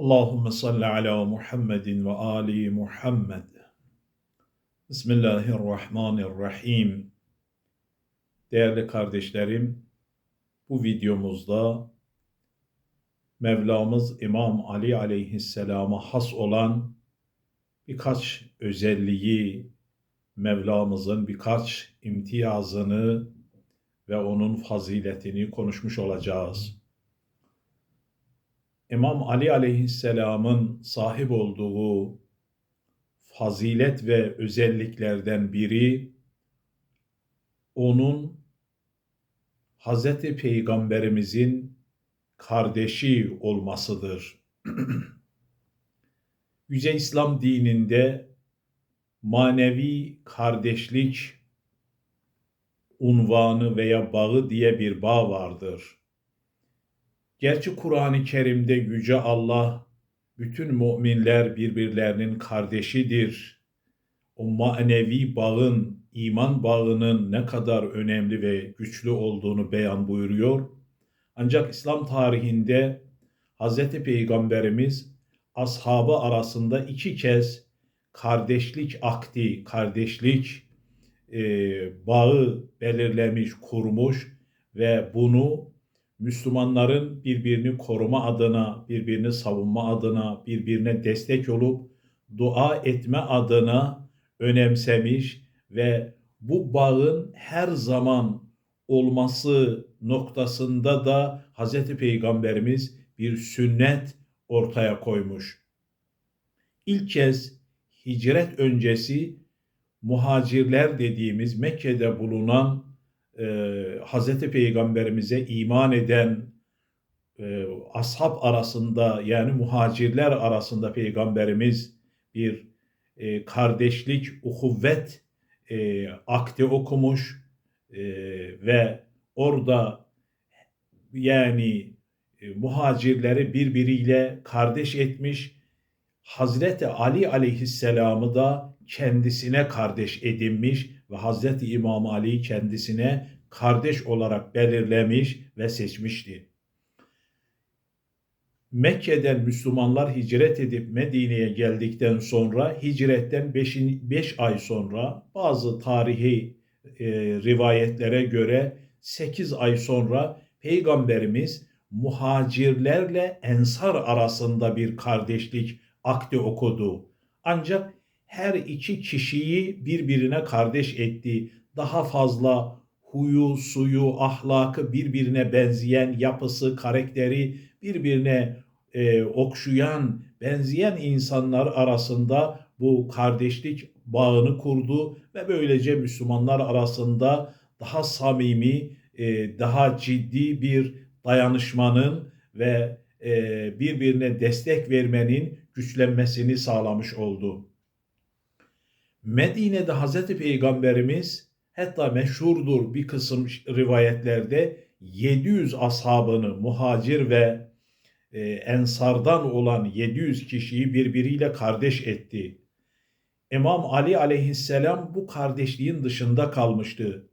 Allahümme salli ala Muhammedin ve ali Muhammed. Bismillahirrahmanirrahim. Değerli kardeşlerim, bu videomuzda Mevlamız İmam Ali aleyhisselama has olan birkaç özelliği, Mevlamızın birkaç imtiyazını ve onun faziletini konuşmuş olacağız. İmam Ali aleyhisselamın sahip olduğu fazilet ve özelliklerden biri onun Hazreti Peygamberimizin kardeşi olmasıdır. Yüce İslam dininde manevi kardeşlik unvanı veya bağı diye bir bağ vardır. Gerçi Kur'an-ı Kerim'de Yüce Allah bütün müminler birbirlerinin kardeşidir. O manevi bağın, iman bağının ne kadar önemli ve güçlü olduğunu beyan buyuruyor. Ancak İslam tarihinde Hz. Peygamberimiz ashabı arasında iki kez kardeşlik akdi, kardeşlik e, bağı belirlemiş, kurmuş ve bunu Müslümanların birbirini koruma adına, birbirini savunma adına, birbirine destek olup dua etme adına önemsemiş ve bu bağın her zaman olması noktasında da Hz. Peygamberimiz bir sünnet ortaya koymuş. İlk kez hicret öncesi muhacirler dediğimiz Mekke'de bulunan e, Hazreti Peygamberimize iman eden e, ashab arasında yani muhacirler arasında Peygamberimiz bir e, kardeşlik, uhuvvet e, akti okumuş e, ve orada yani e, muhacirleri birbiriyle kardeş etmiş. Hazreti Ali aleyhisselamı da kendisine kardeş edinmiş ve Hazreti İmam Ali kendisine kardeş olarak belirlemiş ve seçmişti. Mekke'den Müslümanlar hicret edip Medine'ye geldikten sonra hicretten 5 ay sonra bazı tarihi e, rivayetlere göre 8 ay sonra Peygamberimiz muhacirlerle ensar arasında bir kardeşlik akdi okudu. Ancak her iki kişiyi birbirine kardeş etti. Daha fazla huyu, suyu, ahlakı birbirine benzeyen yapısı, karakteri birbirine e, okşayan, benzeyen insanlar arasında bu kardeşlik bağını kurdu ve böylece Müslümanlar arasında daha samimi, e, daha ciddi bir dayanışmanın ve e, birbirine destek vermenin güçlenmesini sağlamış oldu. Medine'de Hazreti Peygamberimiz hatta meşhurdur bir kısım rivayetlerde 700 ashabını muhacir ve e, ensardan olan 700 kişiyi birbiriyle kardeş etti. İmam Ali aleyhisselam bu kardeşliğin dışında kalmıştı.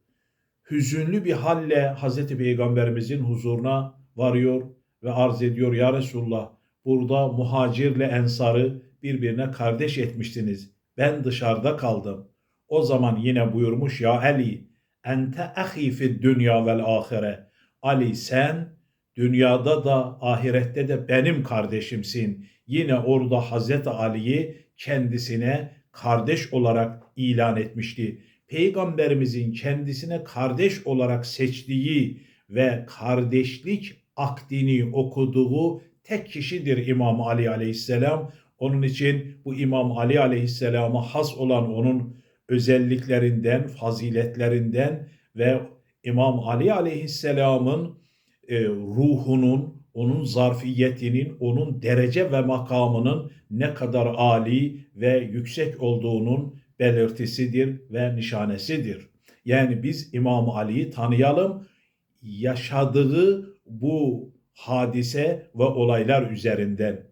Hüzünlü bir halle Hazreti Peygamberimizin huzuruna varıyor ve arz ediyor ya Resulullah burada muhacirle ensarı birbirine kardeş etmiştiniz ben dışarıda kaldım. O zaman yine buyurmuş ya Ali, ente ahi fid dünya vel ahire. Ali sen dünyada da ahirette de benim kardeşimsin. Yine orada Hazreti Ali'yi kendisine kardeş olarak ilan etmişti. Peygamberimizin kendisine kardeş olarak seçtiği ve kardeşlik akdini okuduğu tek kişidir İmam Ali Aleyhisselam. Onun için bu İmam Ali Aleyhisselam'a has olan onun özelliklerinden, faziletlerinden ve İmam Ali Aleyhisselam'ın e, ruhunun, onun zarfiyetinin, onun derece ve makamının ne kadar ali ve yüksek olduğunun belirtisidir ve nişanesidir. Yani biz İmam Ali'yi tanıyalım, yaşadığı bu hadise ve olaylar üzerinden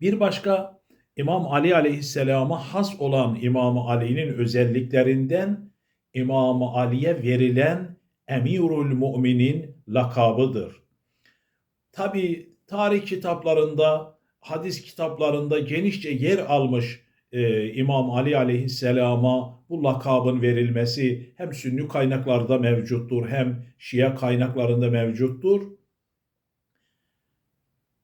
bir başka İmam Ali aleyhisselama has olan İmam Ali'nin özelliklerinden İmam Ali'ye verilen Emirul Müminin lakabıdır. Tabi tarih kitaplarında hadis kitaplarında genişçe yer almış e, İmam Ali aleyhisselama bu lakabın verilmesi hem Sünni kaynaklarda mevcuttur hem Şia kaynaklarında mevcuttur.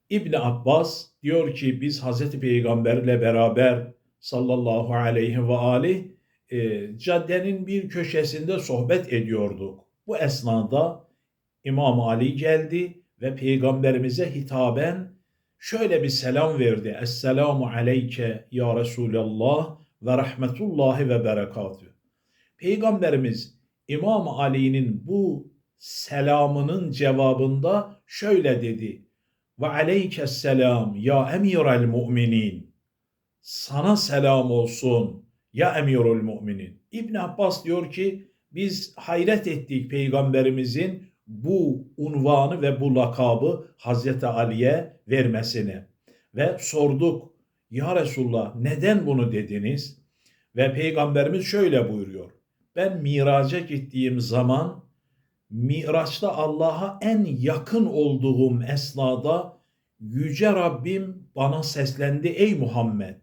İbn Abbas diyor ki biz Hazreti Peygamberle beraber sallallahu aleyhi ve aleyh e, caddenin bir köşesinde sohbet ediyorduk. Bu esnada İmam Ali geldi ve peygamberimize hitaben şöyle bir selam verdi. Esselamu aleyke ya Resulallah ve rahmetullahi ve berekatü. Peygamberimiz İmam Ali'nin bu selamının cevabında şöyle dedi. Ve aleykes selam ya emirel müminin. Sana selam olsun ya emirul müminin. İbn Abbas diyor ki biz hayret ettik peygamberimizin bu unvanı ve bu lakabı Hazreti Ali'ye vermesini. Ve sorduk, Ya Resulullah neden bunu dediniz? Ve Peygamberimiz şöyle buyuruyor. Ben miraca gittiğim zaman Miraç'ta Allah'a en yakın olduğum esnada Yüce Rabbim bana seslendi ey Muhammed.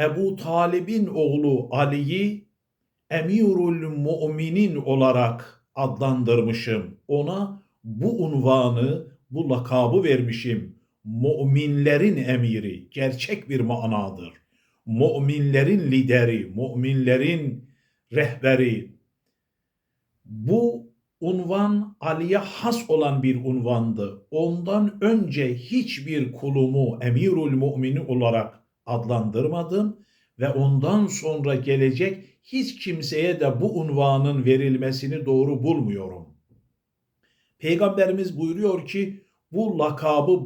Ebu Talib'in oğlu Ali'yi Emirul Müminin olarak adlandırmışım. Ona bu unvanı, bu lakabı vermişim. Müminlerin emiri, gerçek bir manadır. Müminlerin lideri, müminlerin rehberi. Bu unvan Ali'ye has olan bir unvandı. Ondan önce hiçbir kulumu emirul mümini olarak adlandırmadım ve ondan sonra gelecek hiç kimseye de bu unvanın verilmesini doğru bulmuyorum. Peygamberimiz buyuruyor ki bu lakabı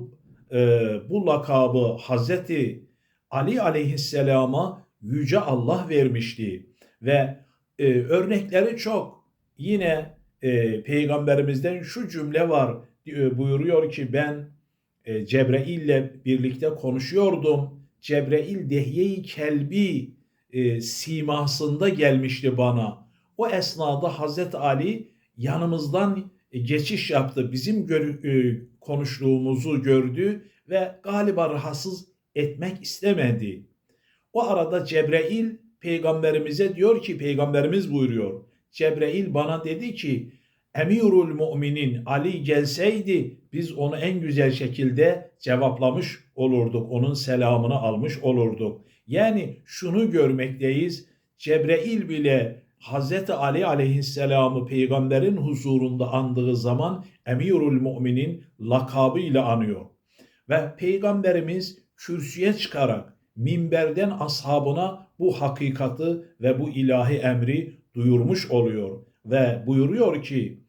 e, bu lakabı Hazreti Ali aleyhisselama yüce Allah vermişti ve e, örnekleri çok. Yine e, peygamberimizden şu cümle var e, buyuruyor ki ben e, Cebrail ile birlikte konuşuyordum. Cebrail dehye-i kelbi e, simasında gelmişti bana. O esnada Hazreti Ali yanımızdan geçiş yaptı. Bizim gör, e, konuştuğumuzu gördü ve galiba rahatsız etmek istemedi. O arada Cebrail peygamberimize diyor ki peygamberimiz buyuruyor. Cebrail bana dedi ki Emirul Müminin Ali gelseydi biz onu en güzel şekilde cevaplamış olurduk. Onun selamını almış olurduk. Yani şunu görmekteyiz. Cebrail bile Hazreti Ali aleyhisselamı peygamberin huzurunda andığı zaman Emirul Müminin lakabıyla anıyor. Ve peygamberimiz kürsüye çıkarak minberden ashabına bu hakikati ve bu ilahi emri duyurmuş oluyor. Ve buyuruyor ki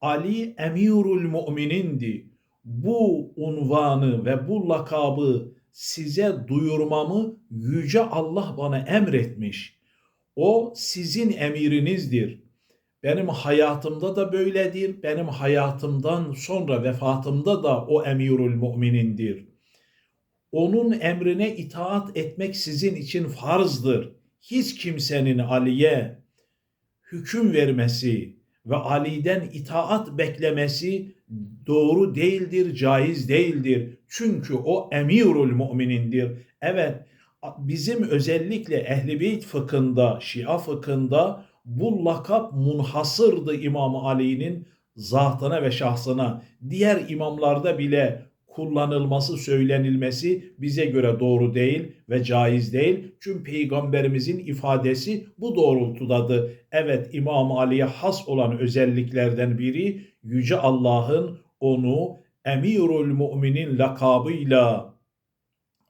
Ali Emirul Müminindi. Bu unvanı ve bu lakabı size duyurmamı yüce Allah bana emretmiş. O sizin emirinizdir. Benim hayatımda da böyledir. Benim hayatımdan sonra vefatımda da o emirul müminindir. Onun emrine itaat etmek sizin için farzdır. Hiç kimsenin Ali'ye hüküm vermesi ve Ali'den itaat beklemesi doğru değildir, caiz değildir. Çünkü o emirul müminindir. Evet bizim özellikle Ehli Şia fıkhında bu lakap munhasırdı İmam Ali'nin zatına ve şahsına. Diğer imamlarda bile kullanılması, söylenilmesi bize göre doğru değil ve caiz değil. Çünkü peygamberimizin ifadesi bu doğrultudadır. Evet İmam Ali'ye has olan özelliklerden biri Yüce Allah'ın onu Emirul Müminin lakabıyla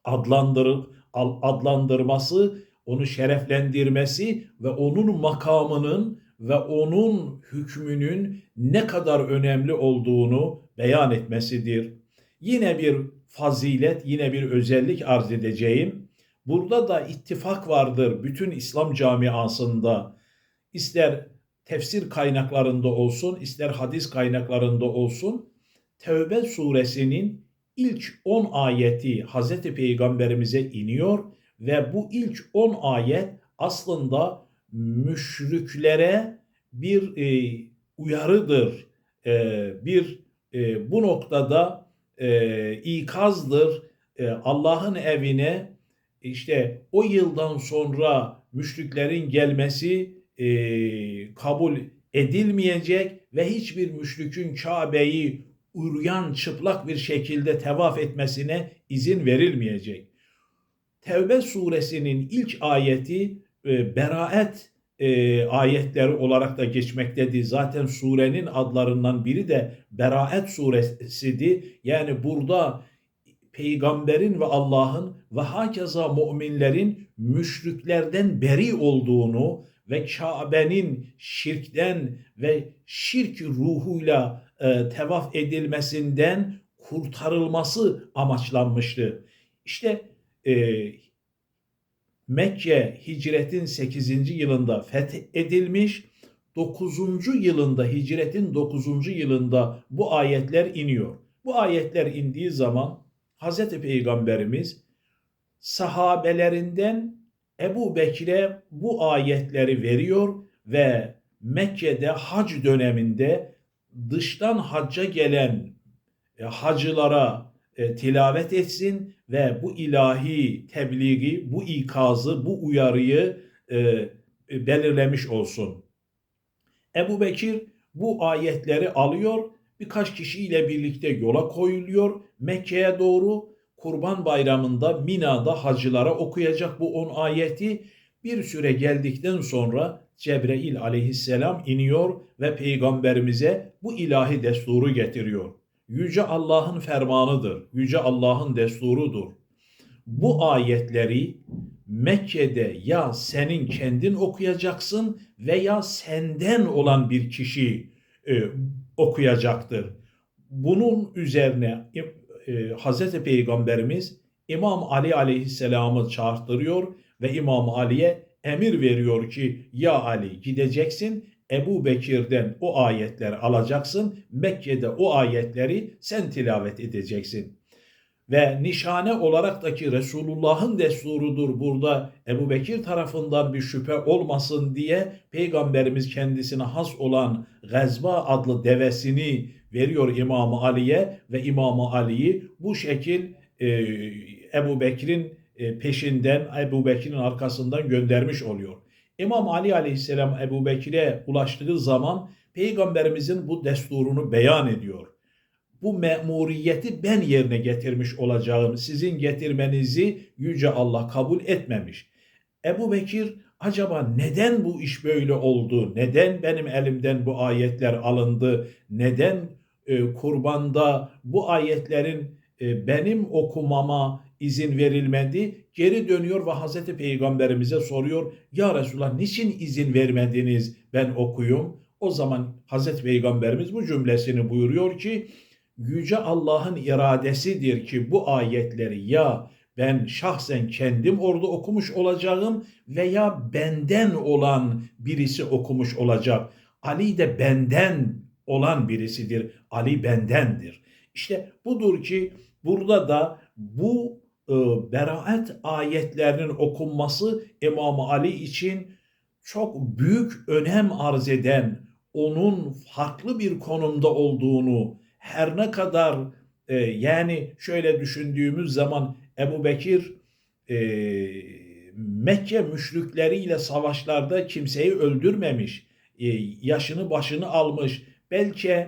adlandırıp adlandırması, onu şereflendirmesi ve onun makamının ve onun hükmünün ne kadar önemli olduğunu beyan etmesidir. Yine bir fazilet, yine bir özellik arz edeceğim. Burada da ittifak vardır bütün İslam camiasında. İster tefsir kaynaklarında olsun, ister hadis kaynaklarında olsun. Tevbe suresinin ilk 10 ayeti Hazreti Peygamberimize iniyor ve bu ilk 10 ayet aslında müşriklere bir e, uyarıdır. E, bir e, bu noktada e, ikazdır. E, Allah'ın evine işte o yıldan sonra müşriklerin gelmesi e, kabul edilmeyecek ve hiçbir müşrikün Kabe'yi uryan çıplak bir şekilde tevaf etmesine izin verilmeyecek. Tevbe suresinin ilk ayeti e, beraat e, ayetleri olarak da geçmektedir. Zaten surenin adlarından biri de Beraat suresidir. Yani burada peygamberin ve Allah'ın ve hakeza müminlerin müşriklerden beri olduğunu ve Kabe'nin şirkten ve şirk ruhuyla e, tevaf edilmesinden kurtarılması amaçlanmıştı. İşte e, Mekke hicretin 8. yılında fethedilmiş, 9. yılında hicretin 9. yılında bu ayetler iniyor. Bu ayetler indiği zaman Hz. Peygamberimiz sahabelerinden Ebu Bekir'e bu ayetleri veriyor ve Mekke'de hac döneminde dıştan hacca gelen e, hacılara e, tilavet etsin ve bu ilahi tebliği, bu ikazı, bu uyarıyı e, e, belirlemiş olsun. Ebu Bekir bu ayetleri alıyor, birkaç kişiyle birlikte yola koyuluyor. Mekke'ye doğru Kurban Bayramı'nda Mina'da hacılara okuyacak bu on ayeti. Bir süre geldikten sonra Cebrail aleyhisselam iniyor ve peygamberimize bu ilahi desturu getiriyor. Yüce Allah'ın fermanıdır, yüce Allah'ın desturudur. Bu ayetleri Mekke'de ya senin kendin okuyacaksın veya senden olan bir kişi e, okuyacaktır. Bunun üzerine e, Hazreti Peygamberimiz İmam Ali aleyhisselamı çağırtırıyor ve İmam Ali'ye emir veriyor ki ya Ali gideceksin Ebu Bekir'den o ayetleri alacaksın. Mekke'de o ayetleri sen tilavet edeceksin. Ve nişane olarak da ki Resulullah'ın desturudur burada Ebu Bekir tarafından bir şüphe olmasın diye Peygamberimiz kendisine has olan Gazba adlı devesini veriyor İmam Ali'ye ve İmam Ali'yi bu şekil e, Ebu Bekir'in e, peşinden Ebu Bekir'in arkasından göndermiş oluyor. İmam Ali aleyhisselam Ebu Bekir'e ulaştığı zaman Peygamberimizin bu desturunu beyan ediyor. Bu memuriyeti ben yerine getirmiş olacağım. Sizin getirmenizi Yüce Allah kabul etmemiş. Ebu Bekir acaba neden bu iş böyle oldu? Neden benim elimden bu ayetler alındı? Neden e, kurbanda bu ayetlerin e, benim okumama izin verilmedi. Geri dönüyor ve Hazreti Peygamberimize soruyor. Ya Resulallah niçin izin vermediniz ben okuyum? O zaman Hazreti Peygamberimiz bu cümlesini buyuruyor ki Yüce Allah'ın iradesidir ki bu ayetleri ya ben şahsen kendim orada okumuş olacağım veya benden olan birisi okumuş olacak. Ali de benden olan birisidir. Ali bendendir. İşte budur ki burada da bu e, beraat ayetlerinin okunması İmam Ali için çok büyük önem arz eden, onun farklı bir konumda olduğunu her ne kadar e, yani şöyle düşündüğümüz zaman Ebu Bekir e, Mekke müşrikleriyle savaşlarda kimseyi öldürmemiş, e, yaşını başını almış. Belki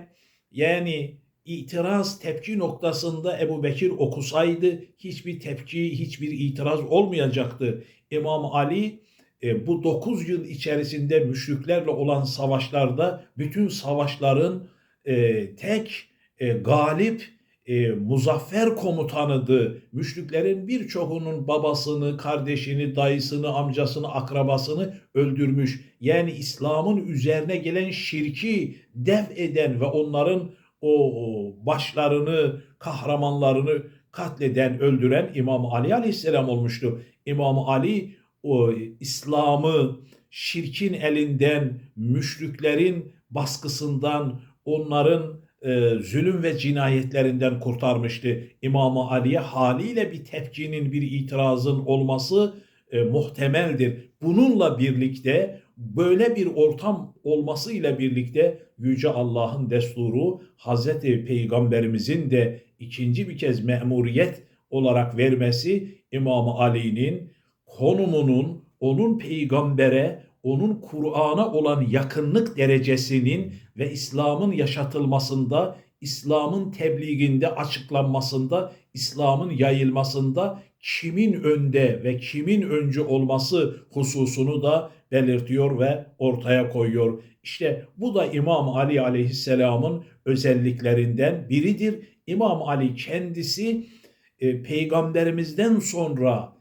yani itiraz tepki noktasında Ebu Bekir okusaydı hiçbir tepki, hiçbir itiraz olmayacaktı. İmam Ali e, bu 9 yıl içerisinde müşriklerle olan savaşlarda bütün savaşların e, tek e, galip e, muzaffer komutanıdı. Müşriklerin birçoğunun babasını, kardeşini, dayısını, amcasını, akrabasını öldürmüş. Yani İslam'ın üzerine gelen şirki def eden ve onların o başlarını, kahramanlarını katleden, öldüren İmam Ali Aleyhisselam olmuştu. İmam Ali o İslam'ı şirkin elinden, müşriklerin baskısından, onların e, zulüm ve cinayetlerinden kurtarmıştı. İmam Ali'ye haliyle bir tepkinin, bir itirazın olması e, muhtemeldir. Bununla birlikte böyle bir ortam olmasıyla birlikte Yüce Allah'ın desturu Hazreti Peygamberimizin de ikinci bir kez memuriyet olarak vermesi İmam Ali'nin konumunun onun peygambere, onun Kur'an'a olan yakınlık derecesinin ve İslam'ın yaşatılmasında, İslam'ın tebliğinde, açıklanmasında, İslam'ın yayılmasında kimin önde ve kimin öncü olması hususunu da belirtiyor ve ortaya koyuyor. İşte bu da İmam Ali aleyhisselamın özelliklerinden biridir. İmam Ali kendisi e, peygamberimizden sonra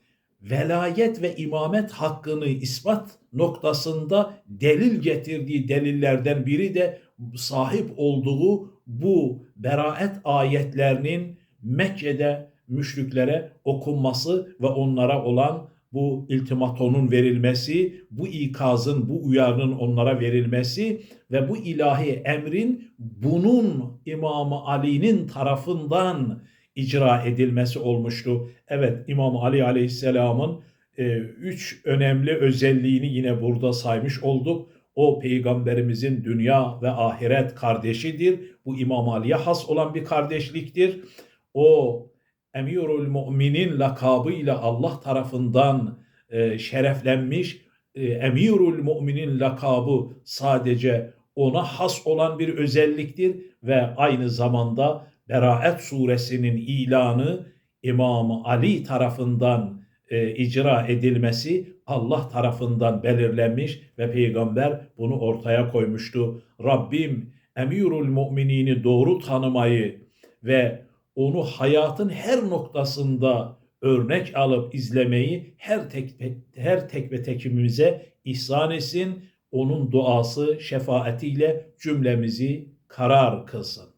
velayet ve imamet hakkını ispat noktasında delil getirdiği delillerden biri de sahip olduğu bu beraat ayetlerinin Mekke'de müşriklere okunması ve onlara olan bu iltimatonun verilmesi, bu ikazın, bu uyarının onlara verilmesi ve bu ilahi emrin bunun İmam Ali'nin tarafından icra edilmesi olmuştu. Evet İmam Ali Aleyhisselam'ın e, üç önemli özelliğini yine burada saymış olduk. O peygamberimizin dünya ve ahiret kardeşidir. Bu İmam Ali'ye has olan bir kardeşliktir. O Emirül Müminin lakabıyla Allah tarafından e, şereflenmiş. E, Emirül Müminin lakabı sadece ona has olan bir özelliktir ve aynı zamanda Beraat suresinin ilanı İmam Ali tarafından e, icra edilmesi Allah tarafından belirlenmiş ve peygamber bunu ortaya koymuştu. Rabbim Emirül Müminini doğru tanımayı ve onu hayatın her noktasında örnek alıp izlemeyi her tek her tek ve tekimize ihsan etsin. Onun duası şefaatiyle cümlemizi karar kılsın.